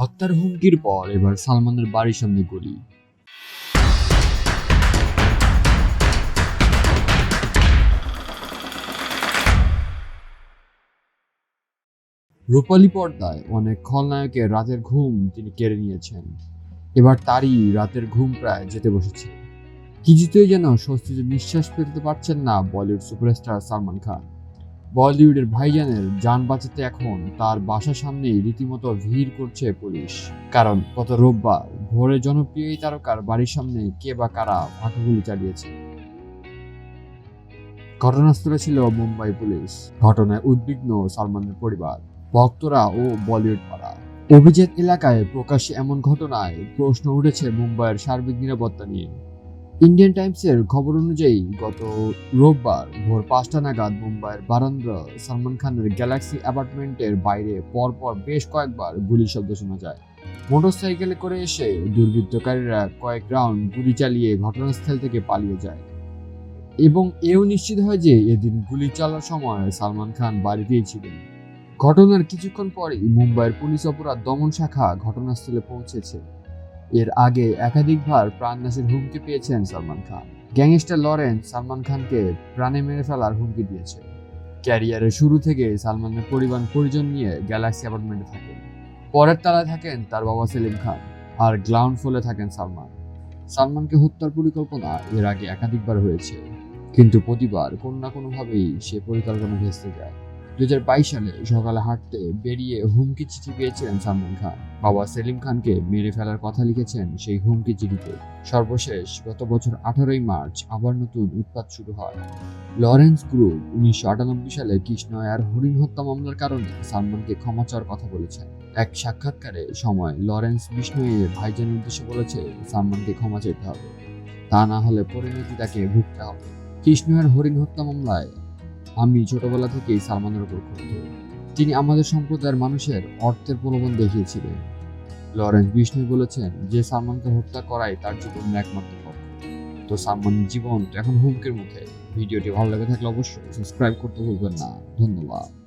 হত্যার হুমকির পর এবার সালমানের বাড়ির সামনে গুলি। রূপালী পর্দায় অনেক খলনায়কের রাতের ঘুম তিনি কেড়ে নিয়েছেন। এবার তারই রাতের ঘুম প্রায় যেতে বসেছে। কিছুতেই যেন স্বস্তিতে নিঃশ্বাস ফেলতে পারছেন না বলিউড সুপারস্টার সালমান খান। বলিউডের ভাইজানের যান বাঁচাতে এখন তার বাসার সামনেই রীতিমতো ভিড় করছে পুলিশ। কারণ গত রোববার ভোরে জনপ্রিয় এই তারকার বাড়ির সামনে কে বা কারা ফাঁকা গুলি চালিয়েছে। ঘটনাস্থলে ছিল মুম্বাই পুলিশ। ঘটনায় উদ্বিগ্ন সালমানের পরিবার, ভক্তরা ও বলিউড পাড়া। অভিজাত এলাকায় প্রকাশ্যে এমন ঘটনায় প্রশ্ন উঠেছে মুম্বাইয়ের সার্বিক নিরাপত্তা নিয়ে। ইন্ডিয়ান টাইমসের খবর অনুযায়ী, গত রোববার ভোর পাঁচটা নাগাদ মুম্বাইয়ের বারান্দ্রা সালমান খানের গ্যালাক্সি অ্যাপার্টমেন্টের বাইরে পরপর বেশ কয়েকবার গুলির শব্দ শোনা যায়। মোটরসাইকেলে করে এসে দুর্বৃত্তকারীরা কয়েক রাউন্ড গুলি চালিয়ে ঘটনাস্থল থেকে পালিয়ে যায়। এবং এও নিশ্চিত হয় যে এদিন গুলি চালার সময় সালমান খান বাড়িতেই ছিলেন। ঘটনার কিছুক্ষণ পরেই মুম্বাইয়ের পুলিশ অপরাধ দমন শাখা ঘটনাস্থলে পৌঁছেছে। এর আগে একাধিকবার প্রাণনাশের হুমকি পেয়েছেন সালমান খান। গ্যাংস্টার লরেন্স সালমান খানকে প্রাণে মেরে ফেলার হুমকি দিয়েছে। ক্যারিয়ারের শুরু থেকে সালমানের পরিবার পরিজন নিয়ে গ্যালাক্সি অ্যাপার্টমেন্টে থাকেন। পরের তলায় থাকেন তার বাবা সেলিম খান আর গ্রাউন্ড ফ্লোরে থাকেন সালমান। সালমানকে হত্যার পরিকল্পনা এর আগে একাধিকবার হয়েছে। কিন্তু প্রতিবার কোনো না কোনোভাবেই সে পরিকল্পনা ভেস্তে যায়। দুই হাজার বাইশ সালে সকালে হাঁটতে বেরিয়ে হুমকি চিঠি পেয়েছিলেন সালমান খান। বাবা সেলিম খানকে মেরে ফেলার কথা লিখেছেন সেই হুমকি চিঠিতে। সর্বশেষ গত বছর আঠারোই মার্চ আবার নতুন উৎপাত শুরু হয়। লরেন্স গ্রুপ উনিশশো আটানব্বই সালে কৃষ্ণয়ার হরিণ হত্যা মামলার কারণে সালমানকে ক্ষমা চাওয়ার কথা বলেছেন। এক সাক্ষাৎকারে সময় লরেন্স বিষ্ণুয়ের ভাইজানের উদ্দেশ্যে বলেছে, সালমানকে ক্ষমা চাইতে হবে। তা না হলে পরিণতি তাকে ভুগতে হবে। কৃষ্ণয়ার হরিণ হত্যা মামলায় আমি ছোটবেলা থেকেই সালমানের উপর ক্ষুব্ধ। তিনি আমাদের সম্প্রদায়ের মানুষের অর্থের প্রলোভন দেখিয়েছিলেন। লরেন্স বিষ্ণু বলেছেন যে, সালমানকে হত্যা করাই তার জীবনের একমাত্র পথ। তো সালমানের জীবন এখন হুমকির মুখে। ভিডিওটি ভালো লেগে থাকলে অবশ্যই সাবস্ক্রাইব করতে ভুলবেন না। ধন্যবাদ।